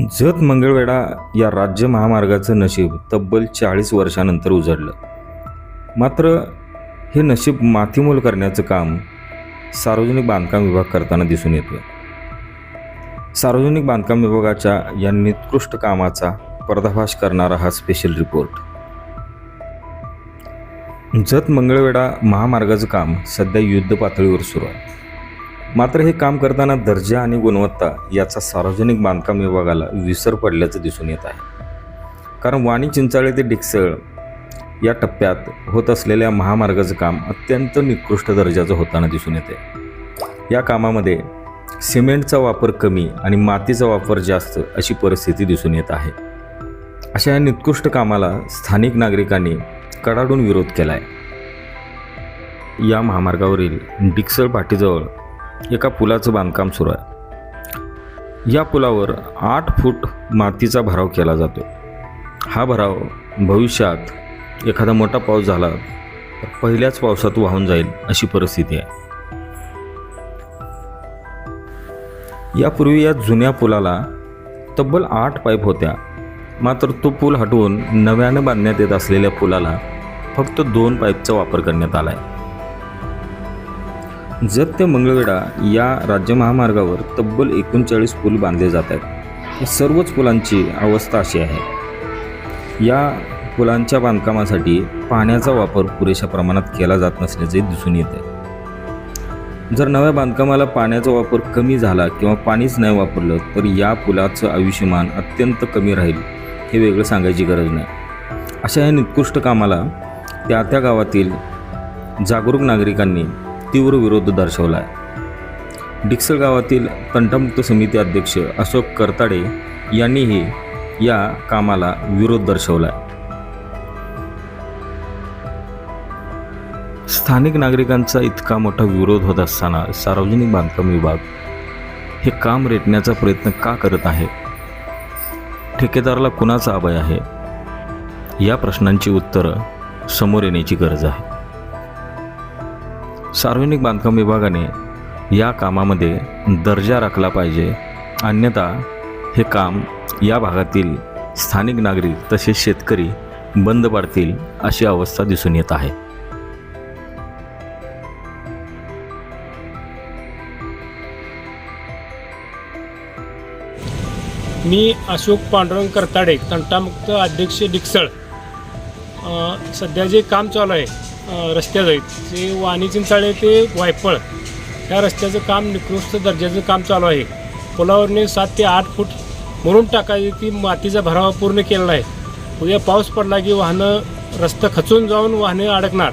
जत मंगळवेढा या राज्य महामार्गाचं नशीब तब्बल चाळीस वर्षानंतर उजळलं मात्र हे नशीब मातीमोल करण्याचं काम सार्वजनिक बांधकाम विभाग करताना दिसून येतं सार्वजनिक बांधकाम विभागाच्या या निकृष्ट कामाचा पर्दाफाश करणारा हा स्पेशल रिपोर्ट जत मंगळवेढा महामार्गाचं काम सध्या युद्ध पातळीवर सुरू आहे. मात्र हे काम करताना दर्जा आणि गुणवत्ता याचा सार्वजनिक बांधकाम विभागाला विसर पडल्याचं दिसून येत आहे. कारण वाणी चिंचाळे ते डिकसळ या टप्प्यात होत असलेल्या महामार्गाचं काम अत्यंत निकृष्ट दर्जाचं होताना दिसून येते. या कामामध्ये सिमेंटचा वापर कमी आणि मातीचा वापर जास्त अशी परिस्थिती दिसून येत आहे. अशा या निकृष्ट कामाला स्थानिक नागरिकांनी कडाडून विरोध केला आहे या महामार्गावरील डिक्सळ पाटीजवळ एका पुलाचं बांधकाम सुरू आहे. या पुलावर आठ फूट मातीचा भराव केला जातो. हा भराव भविष्यात एखादा मोठा पाऊस झाला तर पहिल्याच पावसात वाहून जाईल अशी परिस्थिती आहे. यापूर्वी या जुन्या पुलाला तब्बल आठ पाईप होत्या. मात्र तो पूल हटवून नव्यानं बांधण्यात येत असलेल्या पुलाला फक्त दोन पाईपचा वापर करण्यात आला आहे जत ते मंगळवेढा या राज्य महामार्गावर तब्बल एकोणचाळीस पूल बांधले जात आहेत. या सर्वच पुलांची अवस्था अशी आहे. या पुलांच्या बांधकामासाठी पाण्याचा वापर पुरेशा प्रमाणात केला जात नसल्याचे दिसून येते. जर नव्या बांधकामाला पाण्याचा वापर कमी झाला किंवा पाणीच नाही वापरलं तर या पुलाचं आयुष्यमान अत्यंत कमी राहील हे वेगळं सांगायची गरज नाही. अशा या निकृष्ट कामाला त्या त्या गावातील जागरूक नागरिकांनी तीव्र विरोध दर्शवला आहे डिक्सळ गावातील तंटामुक्त समिती अध्यक्ष अशोक करताडे यांनीही या कामाला विरोध दर्शवला आहे स्थानिक नागरिकांचा इतका मोठा विरोध होत असताना सार्वजनिक बांधकाम विभाग हे काम रेटण्याचा प्रयत्न का करत आहे? ठेकेदाराला कुणाचा अभय आहे? या प्रश्नांची उत्तरं समोर येण्याची गरज आहे. सार्वजनिक बांधकाम विभागाने या कामामध्ये दर्जा राखला पाहिजे. अन्यथा हे काम या भागातील स्थानिक नागरिक तसेच शेतकरी बंद पाडतील अशी अवस्था दिसून येत आहे. मी अशोक पांडुरंग करताडे तंटामुक्त अध्यक्ष डिक्सळ. सध्या जे काम चालू आहे रस्त्यात आहेत जे ते वाणी चिंचाळे ते वायफळ. ह्या रस्त्याचं काम निकृष्ट दर्जाचं काम चालू आहे. पुलावरने सात ते आठ फूट मुरुम टाकायची ती मातीचा भरावा पूर्ण केलेला आहे. उद्या पाऊस पडला की वाहनं रस्ता खचून जाऊन वाहने अडकणार.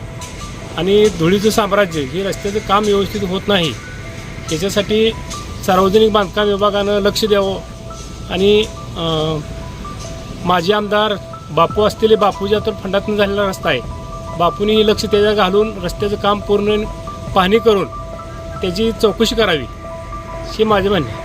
आणि धुळीचं साम्राज्य हे रस्त्याचं काम व्यवस्थित होत नाही. याच्यासाठी सार्वजनिक बांधकाम विभागानं लक्ष द्यावं. आणि माजी आमदार बापू असलेले बापूच्या तर फंडातून झालेला रस्ता आहे. बापूनी लक्ष त्याच्या घालून रस्त्याचं काम पूर्ण पाहणी करून त्याची चौकशी करावी हे माझे म्हणणे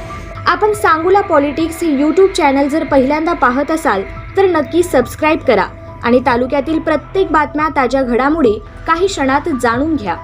आपण सांगूला पॉलिटिक्स हे यूट्यूब चॅनल जर पहिल्यांदा पाहत असाल तर नक्की सबस्क्राईब करा आणि तालुक्यातील प्रत्येक बातम्या ताज्या घडामोडी काही क्षणात जाणून घ्या.